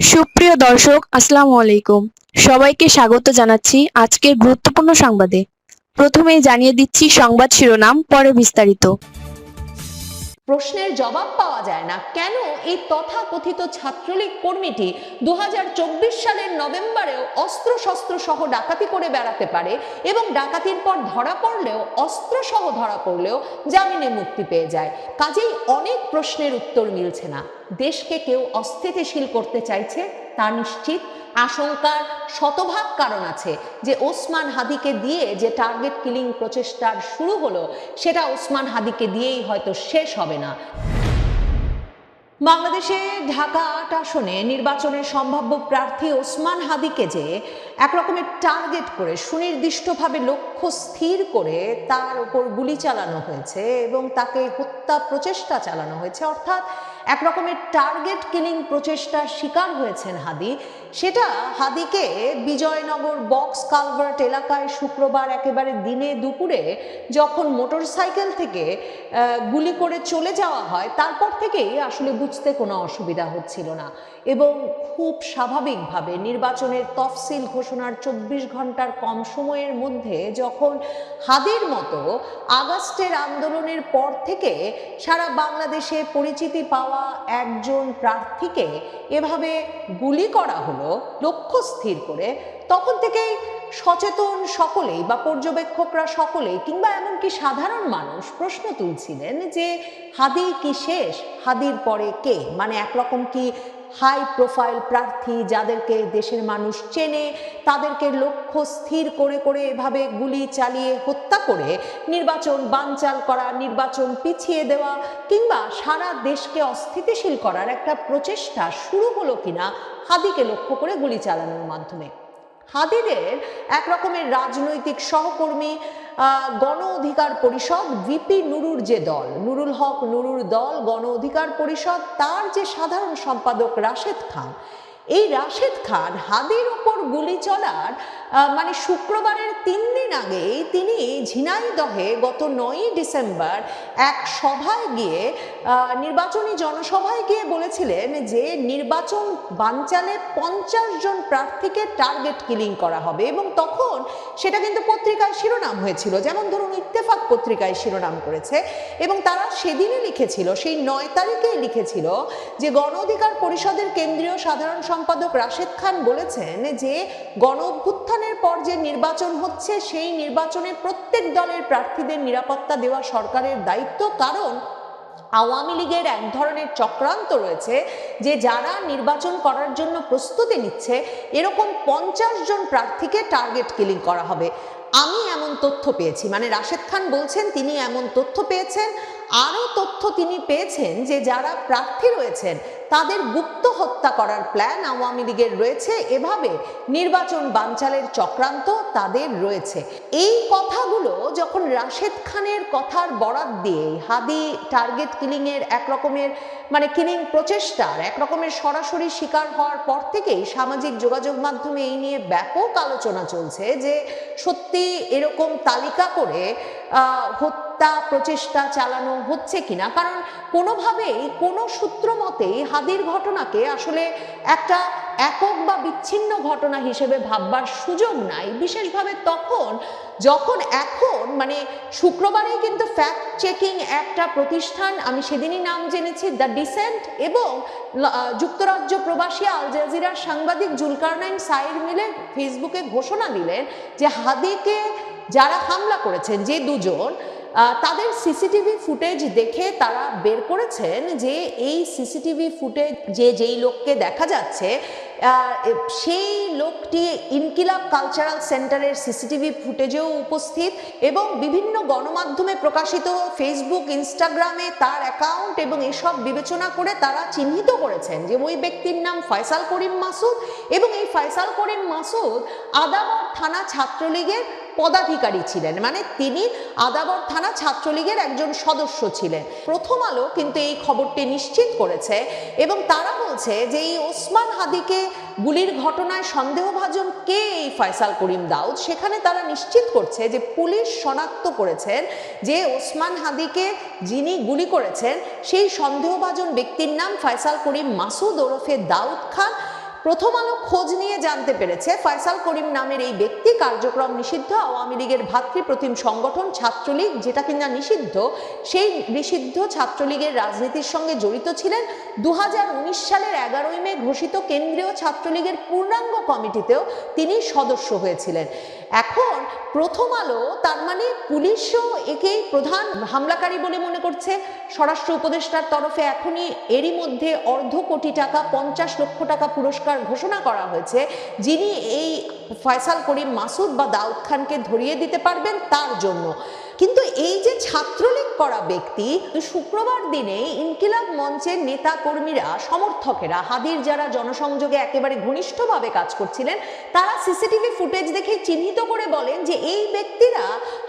সুপ্রিয় দর্শক, আসসালামু আলাইকুম। সবাইকে স্বাগত জানাচ্ছি আজকের গুরুত্বপূর্ণ সংবাদে। প্রথমেই জানিয়ে দিচ্ছি সংবাদ শিরোনাম, পরে বিস্তারিত। প্রশ্নের জবাব পাওয়া যায় না। কেন এই তথাকথিত ছাত্রলীগ কর্মীটি দু হাজার চব্বিশ সালের নভেম্বরেও অস্ত্র শস্ত্র সহ ডাকাতি করে বেড়াতে পারে এবং ডাকাতির পর ধরা পড়লেও অস্ত্র সহ ধরা পড়লেও জামিনে মুক্তি পেয়ে যায়? কাজেই অনেক প্রশ্নের উত্তর মিলছে না। দেশকে কেউ অস্থিতিশীল করতে চাইছে? তা নিশ্চিত আশঙ্কার শতভাগ কারণ আছে যে ওসমান হাদিকে দিয়ে যে টার্গেট কিলিং প্রচেষ্টার শুরু হলো, সেটা ওসমান হাদিকে দিয়েই হয়তো শেষ হবে না। বাংলাদেশে ঢাকা আট আসনে নির্বাচনের সম্ভাব্য প্রার্থী ওসমান হাদিকে যে একরকমের টার্গেট করে, সুনির্দিষ্টভাবে লক্ষ্য স্থির করে তার উপর গুলি চালানো হয়েছে এবং তাকে হত্যা প্রচেষ্টা চালানো হয়েছে। অর্থাৎ একরকমের টার্গেট কিলিং প্রচেষ্টার শিকার হয়েছেন হাদি। সেটা হাদিকে বিজয়নগর বক্স কালভার্ট এলাকায় শুক্রবার একেবারে দিনে দুপুরে যখন মোটর সাইকেল থেকে গুলি করে চলে যাওয়া হয়, তারপর থেকেই আসলে বুঝতে কোনো অসুবিধা হচ্ছিল না। এবং খুব স্বাভাবিকভাবে নির্বাচনের তফসিল ঘোষণার চব্বিশ ঘণ্টার কম সময়ের মধ্যে যখন হাদের মতো আগস্টের আন্দোলনের পর থেকে সারা বাংলাদেশে পরিচিতি পাওয়া একজন প্রার্থীকে এভাবে গুলি করা হলো, লক্ষ্য স্থির করে, তখন থেকেই সচেতন সকলেই বা পর্যবেক্ষকরা সকলেই কিংবা এমনকি সাধারণ মানুষ প্রশ্ন তুলছিলেন যে হাদি কি শেষ? হাদির পরে কে? মানে একরকম কি হাই প্রোফাইল প্রার্থী যাদেরকে দেশের মানুষ চেনে, তাদেরকে লক্ষ্য স্থির করে করে এভাবে গুলি চালিয়ে হত্যা করে নির্বাচন বানচাল করা, নির্বাচন পিছিয়ে দেওয়া কিংবা সারা দেশকে অস্থিতিশীল করার একটা প্রচেষ্টা শুরু হলো কিনা হাদিকে লক্ষ্য করে গুলি চালানোর মাধ্যমে। হাদিদের এক রকমের রাজনৈতিক সহকর্মী গণ অধিকার পরিষদ, ভিপি নুরুর যে দল, নুরুল হক নুরুর দল, গণ অধিকার পরিষদ, তার যে সাধারণ সম্পাদক রাশেদ খান, এই রাশেদ খান হাদির উপর গুলি চলার মানে শুক্রবারের তিন দিন আগেই তিনি ঝিনাইদহে গত নয়ই ডিসেম্বর এক সভায় গিয়ে নির্বাচনী জনসভায় গিয়ে বলেছিলেন যে নির্বাচন বানচালে পঞ্চাশ জন প্রার্থীকে টার্গেট কিলিং করা হবে এবং তখন সেটা কিন্তু পত্রিকায় শিরোনাম হয়েছিল। যেমন ধরুন ইত্তেফাক পত্রিকায় শিরোনাম করেছে এবং তারা সেদিনই লিখেছিল, সেই নয় তারিখেই লিখেছিল যে গণ অধিকার পরিষদের কেন্দ্রীয় সাধারণ সম্পাদক রাশেদ খান বলেছেন যে গণ অভ্যুত্থানের পর যে নির্বাচন হচ্ছে, সেই নির্বাচনে প্রত্যেক দলের প্রার্থীদের নিরাপত্তা দেওয়া সরকারের দায়িত্ব। কারণ আওয়ামী লীগের এক ধরনের চক্রান্ত রয়েছে যে যারা নির্বাচন করার জন্য প্রস্তুতি নিচ্ছে, এরকম পঞ্চাশ জন প্রার্থীকে টার্গেট কিলিং করা হবে। আমি এমন তথ্য পেয়েছি। মানে রাশেদ খান বলছেন, তিনি এমন তথ্য পেয়েছেন। আরও তথ্য তিনি পেয়েছেন যে যারা প্রার্থী রয়েছেন, তাদের গুপ্ত হত্যা করার প্ল্যান আওয়ামী লীগের রয়েছে। এভাবে নির্বাচন বানচালের চক্রান্ত তাদের রয়েছে। এই কথাগুলো যখন রাশেদ খানের কথার বরাত দিয়ে হাদি টার্গেট কিলিংয়ের এর এক রকমের মানে কিলিং প্রচেষ্টার এক রকমের সরাসরি শিকার হওয়ার পর থেকেই সামাজিক যোগাযোগ মাধ্যমে এই নিয়ে ব্যাপক আলোচনা চলছে যে সত্যি এরকম তালিকা করে হত্যা প্রচেষ্টা চালানো হচ্ছে কিনা? কারণ কোনোভাবেই, কোনো সূত্র মতেই হাদির ঘটনাকে আসলে একটা একক বা বিচ্ছিন্ন ঘটনা হিসেবে ভাববার সুযোগ নাই। বিশেষভাবে তখন যখন এখন মানে শুক্রবারেই কিন্তু ফ্যাক্ট চেকিং একটা প্রতিষ্ঠান, আমি সেদিনই নাম জেনেছি দ্য ডিসেন্ট এবং যুক্তরাজ্য প্রবাসী আল জাজিরার সাংবাদিক জুলকারনাইন সাইর মিলে ফেসবুকে ঘোষণা দিলেন যে হাদিকে যারা হামলা করেছেন যে দুজন তাদের সিসিটিভি ফুটেজ দেখে তারা বের করেছেন যে এই সিসিটিভি ফুটেজ যে যেই লোককে দেখা যাচ্ছে সেই লোকটি ইনকিলাব কালচারাল সেন্টারের সিসিটিভি ফুটেজেও উপস্থিত এবং বিভিন্ন গণমাধ্যমে প্রকাশিত ফেসবুক, ইনস্টাগ্রামে তার অ্যাকাউন্ট এবং এসব বিবেচনা করে তারা চিহ্নিত করেছেন যে ওই ব্যক্তির নাম ফয়সাল করিম মাসুদ এবং এই ফয়সাল করিম মাসুদ আদাবর থানা ছাত্রলীগের পদাধিকারী ছিলেন মানে তিনি আদাবর থানা ছাত্রলীগের একজন সদস্য ছিলেন। প্রথম আলো কিন্তু এই খবরটি নিশ্চিত করেছে এবং তারা বলছে যে এই ওসমান হাদিকে গুলির ঘটনায় সন্দেহভাজন কে এই ফয়সাল করিম দাউদ? সেখানে তারা নিশ্চিত করছে যে পুলিশ শনাক্ত করেছেন যে ওসমান হাদিকে যিনি গুলি করেছেন, সেই সন্দেহভাজন ব্যক্তির নাম ফয়সাল করিম মাসুদ ওরফে দাউদ খান। প্রথম আলো খোঁজ নিয়ে জানতে পেরেছে ফয়সাল করিম নামের এই ব্যক্তি। কার্যক্রম নিষিদ্ধ। আওয়ামী লীগের ভাতৃপ্রতিম সংগঠন ছাত্রলীগ, যেটা কিনা নিষিদ্ধ, সেই নিষিদ্ধ ছাত্রলীগের রাজনীতির সঙ্গে জড়িত ছিলেন দু হাজার উনিশ সালের এগারোই মে ঘোষিত কেন্দ্রীয় ছাত্রলীগের পূর্ণাঙ্গ কমিটিতেও তিনি সদস্য হয়েছিলেন। এখন প্রথম আলো, তার মানে পুলিশও একেই প্রধান হামলাকারী বলে মনে করছে। স্বরাষ্ট্র উপদেষ্টার তরফে এখনই এরই মধ্যে অর্ধ কোটি টাকা, পঞ্চাশ লক্ষ টাকা পুরস্কার ঘোষণা করা হয়েছে। যিনি এই ফয়সাল করিম মাসুদ বা দাউদ খানকে ধরিয়ে দিতে পারবেন তার জন্য। কিন্তু এই যে ছাত্রলীগ করা ব্যক্তি, শুক্রবার দিনে ইনকিলাব মঞ্চের নেতা কর্মীরা সমর্থকেরা, হাদির যারা জনসংযোগে একেবারে ঘনিষ্ঠভাবে কাজ করছিলেন, তারা সিসিটিভি ফুটেজ দেখে চিহ্নিত করে বলেন যে এই ব্যক্তিরা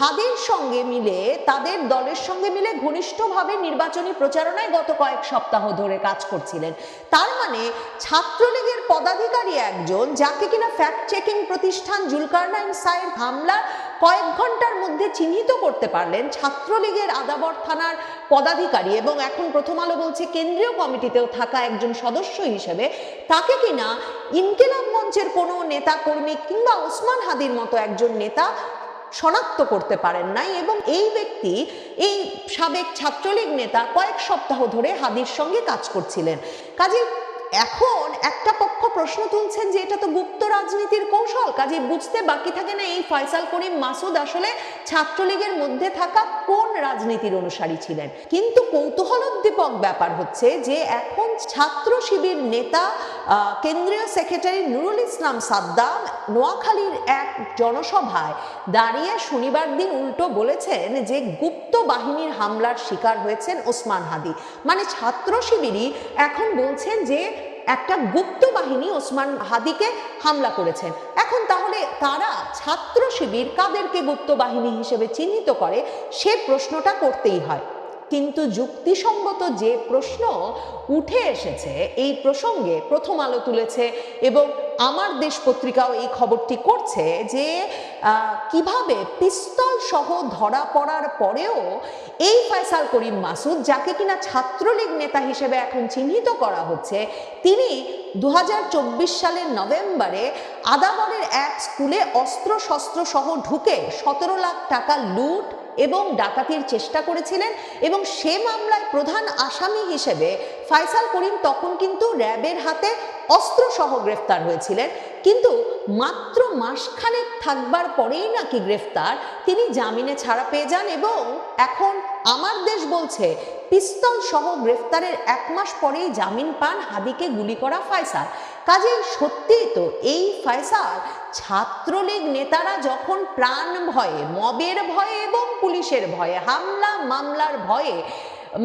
হাদির সঙ্গে মিলে, তাদের দলের সঙ্গে মিলে ঘনিষ্ঠভাবে নির্বাচনী প্রচারণায় গত কয়েক সপ্তাহ ধরে কাজ করছিলেন। তার মানে ছাত্রলীগের পদাধিকারী একজন, যাকে কিনা ফ্যাক্ট চেকিং প্রতিষ্ঠান জুলকারনাইন সায়ের হামলা কয়েক ঘণ্টার মধ্যে চিহ্নিত করতে পারলেন ছাত্রলীগের আদাবর থানার পদাধিকারী এবং এখন প্রথম আলো বলছে কেন্দ্রীয় কমিটিতেও থাকা একজন সদস্য হিসেবে তাকে কিনা ইনকিলাব মঞ্চের কোনো নেতা কর্মী কিংবা ওসমান হাদির মতো একজন নেতা শনাক্ত করতে পারেন নাই এবং এই ব্যক্তি, এই সাবেক ছাত্রলীগ নেতা কয়েক সপ্তাহ ধরে হাদির সঙ্গে কাজ করছিলেন। কাজে এখন একটা পক্ষ প্রশ্ন তুলছেন যে এটা তো গুপ্ত রাজনীতির কৌশল কাজে বুঝতে বাকি থাকে না এই ফয়সাল করিম মাসুদ আসলে ছাত্রলীগের মধ্যে থাকা কোন রাজনীতির অনুসারী ছিলেন। কিন্তু কৌতূহলোদ্দীপক ব্যাপার হচ্ছে যে এখন ছাত্র শিবির নেতা কেন্দ্রীয় সেক্রেটারি নুরুল ইসলাম সাদ্দাম নোয়াখালীর এক জনসভায় দাঁড়িয়ে শনিবার দিন উল্টো বলেছেন যে গুপ্ত বাহিনীর হামলার শিকার হয়েছেন ওসমান হাদি। মানে ছাত্র শিবিরই এখন বলছেন যে একটা গুপ্ত বাহিনী ওসমান হাদিকে হামলা করেছেন এখন তাহলে তারা ছাত্র শিবির কাদেরকে গুপ্ত বাহিনী হিসেবে চিহ্নিত করে সে প্রশ্নটা করতেই হয়। কিন্তু যুক্তিসঙ্গত যে প্রশ্ন উঠে এসেছে, এই প্রসঙ্গে প্রথম আলো তুলেছে এবং আমার দেশ পত্রিকাও এই খবরটি করছে যে কীভাবে পিস্তল সহ ধরা পড়ার পরেও এই ফয়সাল করিম মাসুদ, যাকে কিনা ছাত্রলীগ নেতা হিসেবে এখন চিহ্নিত করা হচ্ছে, তিনি দু হাজার চব্বিশ সালের নভেম্বরে আদাবরের এক স্কুলে অস্ত্র শস্ত্র সহ ঢুকে সতেরো লাখ টাকা লুট এবং ডাকাতির চেষ্টা করেছিলেন এবং সে মামলায় প্রধান আসামি হিসেবে ফাইসাল করিম তখন কিন্তু র্যাবের হাতে অস্ত্র সহ গ্রেফতার হয়েছিলেন। কিন্তু মাত্র মাসখানেক থাকবার পরেই নাকি গ্রেফতার। তিনি জামিনে ছাড়া পেয়ে যান এবং এখন আমার দেশ বলছে পিস্তল সহ গ্রেফতারের এক মাস পরেই জামিন পান হাবিকে গুলি করা ফায়সাল। কাজেই সত্যিই তো এই ফায়সাল ছাত্রলীগ নেতারা যখন প্রাণ ভয়ে, মবের ভয়ে এবং পুলিশের ভয়ে, হামলা মামলার ভয়ে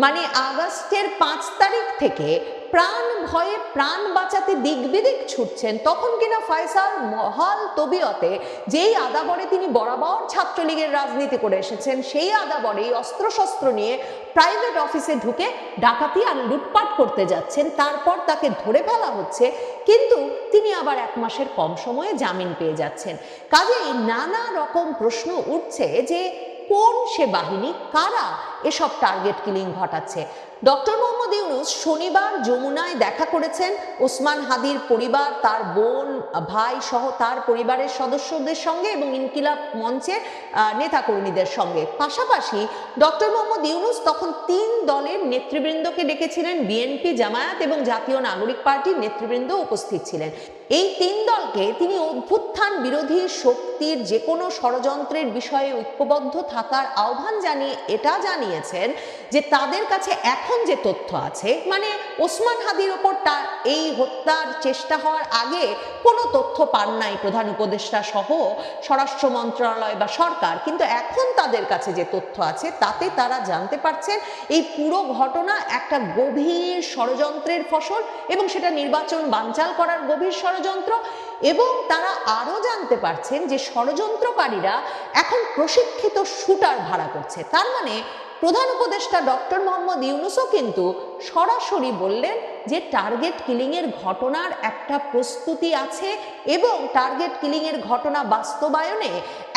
মানে আগস্টের পাঁচ তারিখ থেকে প্রাণ ভয়ে প্রাণ বাঁচাতে দিক বিদিক ছুটছেন, তখন কিনা ফয়সাল মহাল তবিয়তে যেই আদাবরে তিনি বরাবর ছাত্রলীগের রাজনীতি করে এসেছেন, সেই আদাবরে অস্ত্রশস্ত্র নিয়ে প্রাইভেট অফিসে ঢুকে ডাকাতি আর লুটপাট করতে যাচ্ছেন, তারপর তাকে ধরে ফেলা হচ্ছে, কিন্তু তিনি আবার এক মাসের কম সময়ে জামিন পেয়ে যাচ্ছেন। কাজেই নানা রকম প্রশ্ন উঠছে যে কোন সে বাহিনী, কারা এসব টার্গেট কিলিং ঘটাচ্ছে? ডক্টর মোহাম্মদ ইউনুস শনিবার যমুনায় দেখা করেছেন ওসমান হাদির পরিবার, তার বোন, ভাই সহ তার পরিবারের সদস্যদের সঙ্গে এবং ইনকিলাব মঞ্চের নেতাকর্মীদের সঙ্গে। পাশাপাশি ডক্টর মোহাম্মদ ইউনুস তখন তিন দলের নেতৃবৃন্দকে ডেকেছিলেন, বিএনপি, জামায়াত এবং জাতীয় নাগরিক পার্টির নেতৃবৃন্দ উপস্থিত ছিলেন। এই তিন দলকে তিনি অভ্যুত্থান বিরোধী শক্তির যে কোনো ষড়যন্ত্রের বিষয়ে ঐক্যবদ্ধ থাকার আহ্বান জানিয়ে, এটা জানিয়েছেন যে তাদের কাছে এখন যে তথ্য আছে মানে ওসমান হাদির ওপর তার এই হত্যার চেষ্টা হওয়ার আগে কোনো তথ্য পান নাই প্রধান উপদেষ্টা সহ স্বরাষ্ট্র মন্ত্রণালয় বা সরকার। কিন্তু এখন তাদের কাছে যে তথ্য আছে, তাতে তারা জানতে পারছেন এই পুরো ঘটনা একটা গভীর ষড়যন্ত্রের ফসল এবং সেটা নির্বাচন বানচাল করার গভীর এবং তারা আরও জানতে পারছেন যে ষড়যন্ত্রকারীরা এখন প্রশিক্ষিত শুটার ভাড়া করছে। তার মানে প্রধান উপদেষ্টা ডক্টর মোহাম্মদ ইউনুসও কিন্তু সরাসরি বললেন যে টার্গেট কিলিংয়ের ঘটনার একটা প্রস্তুতি আছে এবং টার্গেট কিলিংয়ের ঘটনা বাস্তবায়নে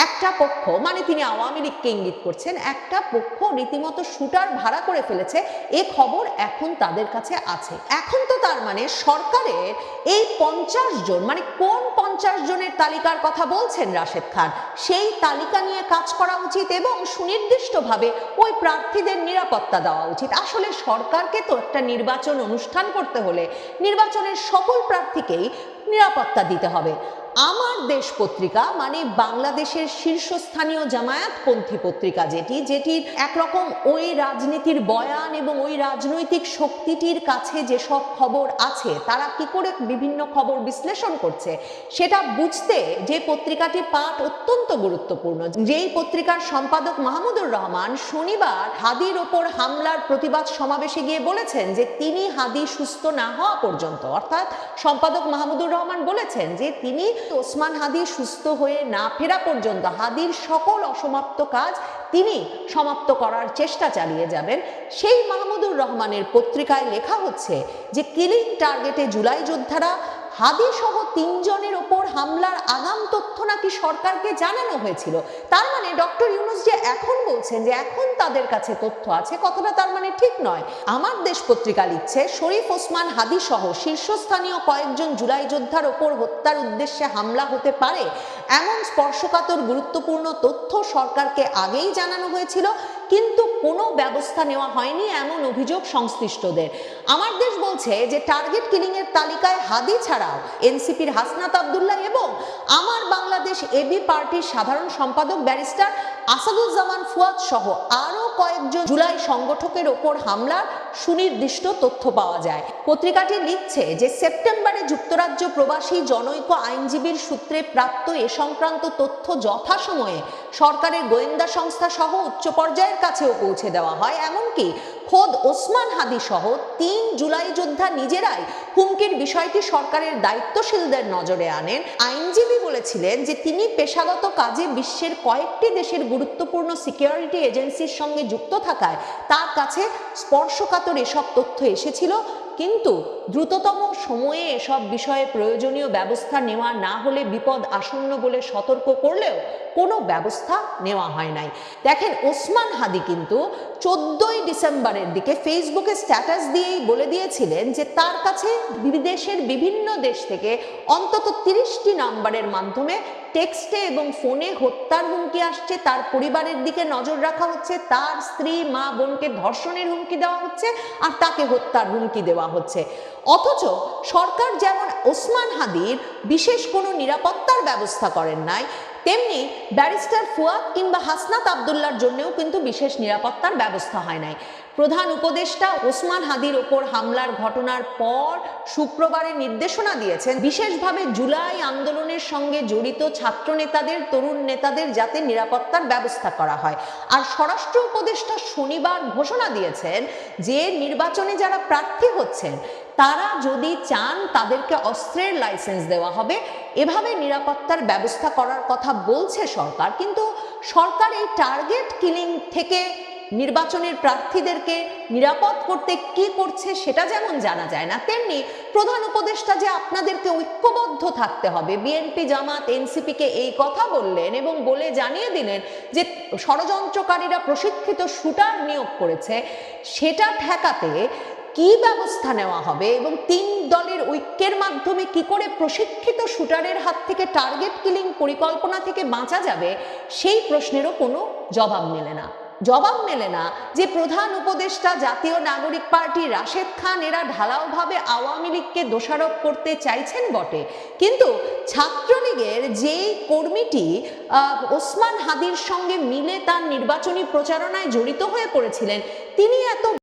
একটা পক্ষ মানে তিনি আওয়ামী লীগকে ইঙ্গিত করছেন, একটা পক্ষ রীতিমতো শুটার ভাড়া করে ফেলেছে, এ খবর এখন তাদের কাছে আছে। এখন তো তার মানে সরকারের এই পঞ্চাশ জন মানে কোন পঞ্চাশ জনের তালিকার কথা বলছেন রাশেদ খান, সেই তালিকা নিয়ে কাজ করা উচিত এবং সুনির্দিষ্টভাবে ওই প্রার্থীদের নিরাপত্তা দেওয়া উচিত। আসলে সরকারকে তো একটা নির্বাচন অনুষ্ঠান করতে হলে নির্বাচনের সকল প্রার্থীকেই নিরাপত্তা দিতে হবে। আমার দেশ পত্রিকা মানে বাংলাদেশের শীর্ষস্থানীয় জামায়াতপন্থী পত্রিকা যেটি, যেটির একরকম ওই রাজনীতির বয়ান এবং ওই রাজনৈতিক শক্তিটির কাছে যেসব খবর আছে, তারা কি করে বিভিন্ন খবর বিশ্লেষণ করছে, সেটা বুঝতে যে পত্রিকাটি পাঠ অত্যন্ত গুরুত্বপূর্ণ। যেই পত্রিকার সম্পাদক মাহমুদুর রহমান শনিবার হাদির ওপর হামলার প্রতিবাদ সমাবেশে গিয়ে বলেছেন যে তিনি হাদি সুস্থ না হওয়া পর্যন্ত, অর্থাৎ সম্পাদক মাহমুদুর রহমান বলেছেন যে তিনি ওসমান হাদি সুস্থ হয়ে না ফেরা পর্যন্ত হাদির সকল অসমাপ্ত কাজ তিনি সমাপ্ত করার চেষ্টা চালিয়ে যাবেন। সেই মাহমুদুর রহমানের পত্রিকায় লেখা হচ্ছে যে, কিলিং টার্গেটে জুলাই যোদ্ধারা হাদি সহ তিনজনের ওপর হামলার আগাম তথ্য নাকি সরকারকে জানানো হয়েছিল? তার মানে ডক্টর ইউনুস যে এখন বলছেন যে এখন তাদের কাছে তথ্য আছে, কথাটা তার মানে ঠিক নয়। আমার দেশ পত্রিকা লিখছে, শরীফ ওসমান হাদি সহ শীর্ষস্থানীয় কয়েকজন জুলাই যোদ্ধার ওপর হত্যার উদ্দেশ্যে হামলা হতে পারে। এমন স্পর্শকাতর গুরুত্বপূর্ণ তথ্য সরকারকে আগেই জানানো হয়েছিল, কিন্তু কোনো ব্যবস্থা নেওয়া হয়নি এমন অভিযোগ সংশ্লিষ্টদের। আমার দেশ বলছে যে, টার্গেট কিলিংয়ের তালিকায় হাদি ছাড়াও এনসিপির হাসনাত আবদুল্লাহ এবং আমার বাংলাদেশ এবি পার্টির সাধারণ সম্পাদক ব্যারিস্টার আসাদুজ্জামান ফুয়াদ সহ আরও কয়েকজন জুলাই সংগঠকের ওপর হামলার সুনির্দিষ্ট তথ্য পাওয়া যায়। পত্রিকাটি লিখছে যে সেপ্টেম্বরে যুক্তরাজ্য প্রবাসী জনৈক আইনজীবীর সূত্রে প্রাপ্ত এ সংক্রান্ত তথ্য যথাসময়ে সরকারের গোয়েন্দা সংস্থা সহ উচ্চ পর্যায়ের কাছেও পৌঁছে দেওয়া হয়। এমনকি খোদ ওসমান হাদি সহ তিন জুলাই যোদ্ধা নিজেরাই হুমকির বিষয়টি সরকারের দায়িত্বশীলদের নজরে আনেন। আইনজীবী বলেছিলেন যে তিনি পেশাগত কাজে বিশ্বের কয়েকটি দেশের গুরুত্বপূর্ণ সিকিউরিটি এজেন্সির সঙ্গে যুক্ত থাকায় তার কাছে স্পর্শকাতর এসব তথ্য এসেছিল। কিন্তু দ্রুততম সময়ে এসব বিষয়ে প্রয়োজনীয় ব্যবস্থা নেওয়া না হলে বিপদ আসন্ন বলে সতর্ক করলেও কোনো ব্যবস্থা নেওয়া হয় নাই। দেখেন ওসমান হাদি কিন্তু চোদ্দই ডিসেম্বরের দিকে ফেসবুকে স্ট্যাটাস দিয়েই বলে দিয়েছিলেন যে তার কাছে বিদেশের বিভিন্ন দেশ থেকে অন্তত তিরিশটি নাম্বারের মাধ্যমে টেক্সটে এবং ফোনে হত্যার হুমকি আসছে, তার পরিবারের দিকে নজর রাখা হচ্ছে, তার স্ত্রী, মা, বোনকে ধর্ষণের হুমকি দেওয়া হচ্ছে আর তাকে হত্যার হুমকি দেওয়া হচ্ছে। অথচ সরকার যেমন ওসমান হাদির বিশেষ কোনো নিরাপত্তার ব্যবস্থা করেন নাই, তেমনি ব্যারিস্টার ফুয়াদ কিংবা হাসনাত আবদুল্লার জন্যও কিন্তু বিশেষ নিরাপত্তার ব্যবস্থা হয় নাই। প্রধান উপদেষ্টা ওসমান হাদির ওপর হামলার ঘটনার পর শুক্রবারে নির্দেশনা দিয়েছেন। বিশেষভাবে জুলাই আন্দোলনের সঙ্গে জড়িত ছাত্র নেতাদের তরুণ নেতাদের যাতে নিরাপত্তার ব্যবস্থা করা হয়। আর স্বরাষ্ট্র উপদেষ্টা শনিবার ঘোষণা দিয়েছেন যে, নির্বাচনে যারা প্রার্থী হচ্ছেন, তারা যদি চান তাদেরকে অস্ত্রের লাইসেন্স দেওয়া হবে, এভাবে নিরাপত্তার ব্যবস্থা করার কথা বলছে সরকার। কিন্তু সরকার এই টার্গেট কিলিং থেকে নির্বাচনের প্রার্থীদেরকে নিরাপদ করতে কি করছে সেটা যেমন জানা যায় না, তেমনি প্রধান উপদেষ্টা যে আপনাদেরকে ঐক্যবদ্ধ থাকতে হবে, বিএনপি, জামাত, এনসিপিকে এই কথা বললেন এবং বলে জানিয়ে দিলেন যে ষড়যন্ত্রকারীরা প্রশিক্ষিত শুটার নিয়োগ করেছে, সেটা ঠেকাতে কি ব্যবস্থা নেওয়া হবে এবং তিন দলের ঐক্যের মাধ্যমে কি করে প্রশিক্ষিত শুটারের হাত থেকে টার্গেট কিলিং পরিকল্পনা থেকে বাঁচা যাবে, সেই প্রশ্নেরও কোনো জবাব মেলে না। জবাব মেলে না যে প্রধান উপদেষ্টা জাতীয় নাগরিক পার্টি রাশেদ খান এরা ঢালাওভাবে আওয়ামী লীগকে দোষারোপ করতে চাইছেন বটে। কিন্তু ছাত্রলীগের যেই কর্মীটি ওসমান হাদির সঙ্গে মিলে তার নির্বাচনী প্রচারণায় জড়িত হয়ে পড়েছিলেন, তিনি এত